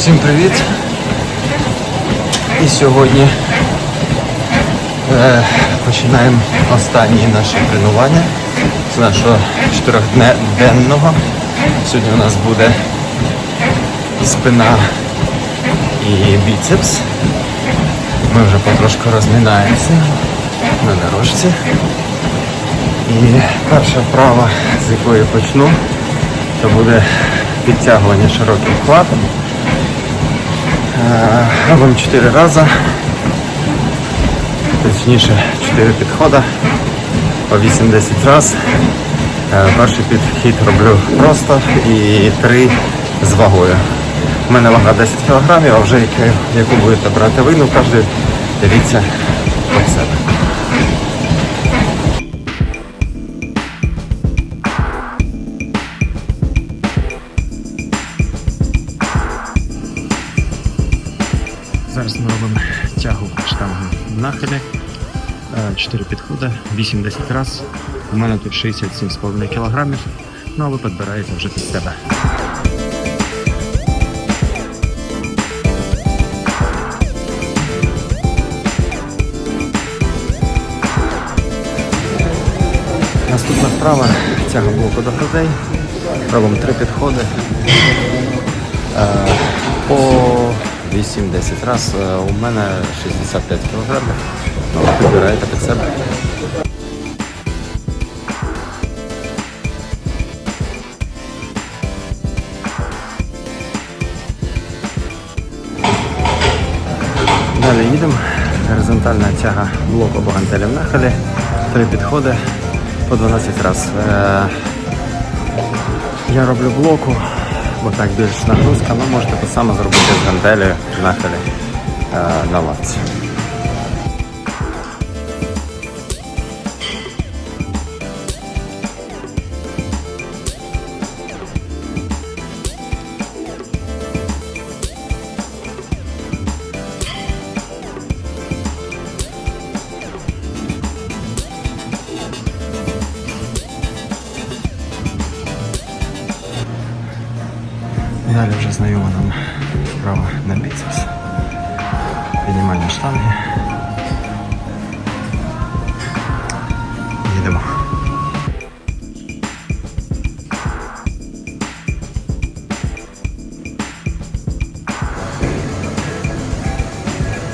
Всім привіт! І сьогодні е, починаємо останні наші тренування з нашого чотирьохденного. Сьогодні у нас буде спина і біцепс. Ми вже потрошку розмінаємося на дорожці. І перша вправа, з якої почну, це буде підтягування широким хватом. Е, Робимо 4 рази. Точніше 4 підходи по 8-10 разів. Е, Перший підхід роблю просто і 3 з вагою. У мене вага 10 кг, а вже яку будете брати ви, ну кожен дивіться по себе. Зараз ми робимо тягу штангу в нахилі. 4 підходи, 8-10 разів. У мене тут 67,5 кг. Ну а ви підбираєте вже під себе. Наступна вправа тяга блоку до грудей. Робимо три підходи. Е, 8-10 разів. Е, У мене 65 кг. Ну, ви підбираєте під себе. Далі їдемо. Горизонтальна тяга блоку богантелі в нахилі. Три підходи по 12 разів. Е, Я роблю блоку, бо так більш нагрузка, ну можете по саме зробити з гантелі нахилі е, на лапці. Далі вже знайома нам вправа на біцепс. Піднімання штанги. Їдемо.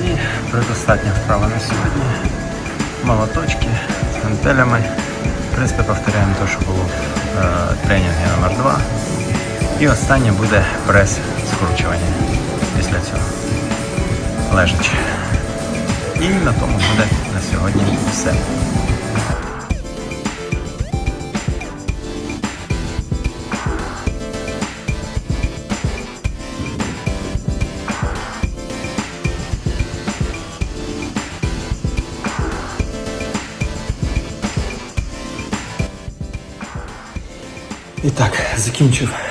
І предостатня вправа на сьогодні. Молоточки з гантелями. В принципі, повторяємо те, що було в е, тренінгу номер 2 і останнє буде прес скручування після цього. Лежачи. І на тому буде на сьогодні все. І так, закінчив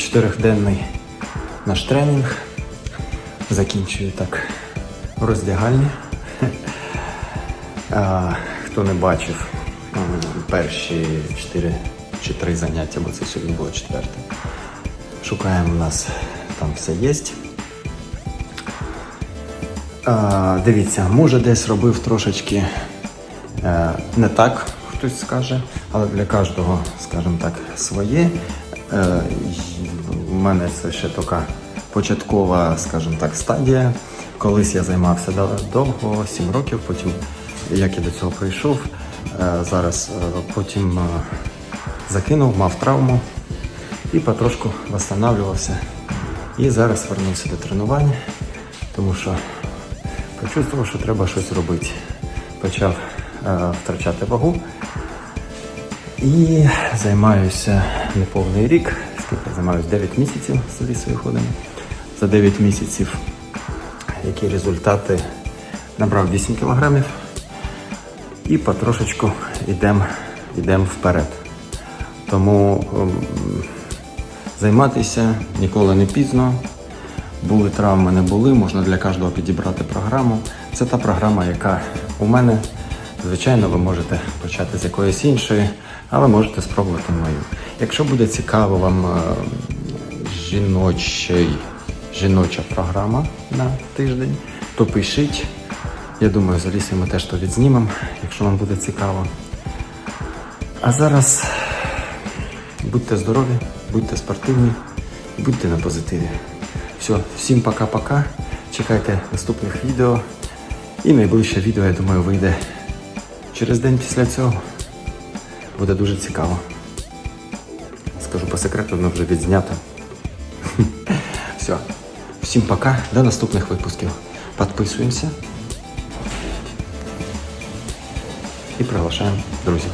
чотирьохденний наш тренінг. Закінчую так в роздягальні. А, хто не бачив перші 4 чи 3 заняття, бо це сьогодні було четверте. Шукаємо у нас там все є. А, дивіться, може десь робив трошечки е, не так, хтось скаже, але для кожного, скажімо так, своє. Мене це ще така початкова, скажімо так, стадія. Колись я займався довго, 7 років, потім як я до цього прийшов, е, зараз е, потім е, закинув, мав травму і потрошку восстанавливався. І зараз вернувся до тренувань, тому що почувствував, що треба щось робити. Почав втрачати вагу. І займаюся неповний рік, я займаюся 9 місяців лісою ходимо. За 9 місяців які результати набрав 8 кілограмів і потрошечку йдемо йдем вперед. Тому ем, займатися ніколи не пізно. Були травми, не були, можна для кожного підібрати програму. Це та програма, яка у мене. Звичайно, ви можете почати з якоїсь іншої, але можете спробувати мою. Якщо буде цікаво вам е, жіночий жіноча програма на тиждень, то пишіть. Я думаю, з Алісою ми теж то відзнімемо, якщо вам буде цікаво. А зараз будьте здорові, будьте спортивні, будьте на позитиві. Все, всім пока-пока. Чекайте наступних відео. І найближче відео, я думаю, вийде через день після цього. Буде дуже цікаво. Скажу по секрету, воно вже відзнято. Все. Всім пока, до наступних випусків. Підписуємося і приглашаємо друзів.